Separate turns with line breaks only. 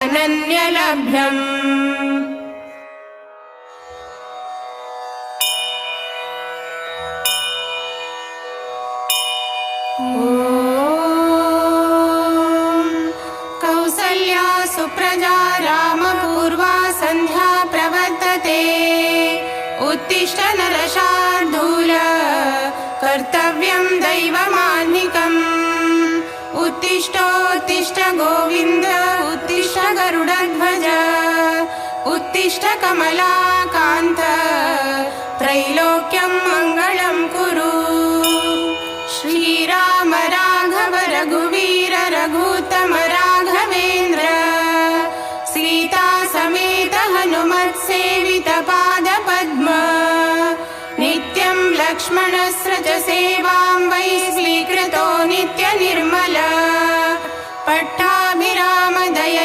अनन्यलभ्यम्। कौसल्या सुप्रजा रामपूर्वा सन्ध्या प्रवर्तते। उत्तिष्ठ नरशार्दूल कर्तव्यं दैवमान्निकम् उत्तिष्ठोत्तिष्ठ गोविन्द गरुडध्वज उत्तिष्ठ कमलाकान्त त्रैलोक्यं मङ्गलं कुरु। श्रीराम राघव रघुवीर रघुतम राघवेन्द्र सीता समेत हनुमत्सेवित पादपद्म नित्यं लक्ष्मणस्रज सेवां वै स्वीकृतो नित्यनिर्मल पट्टाभिरामदय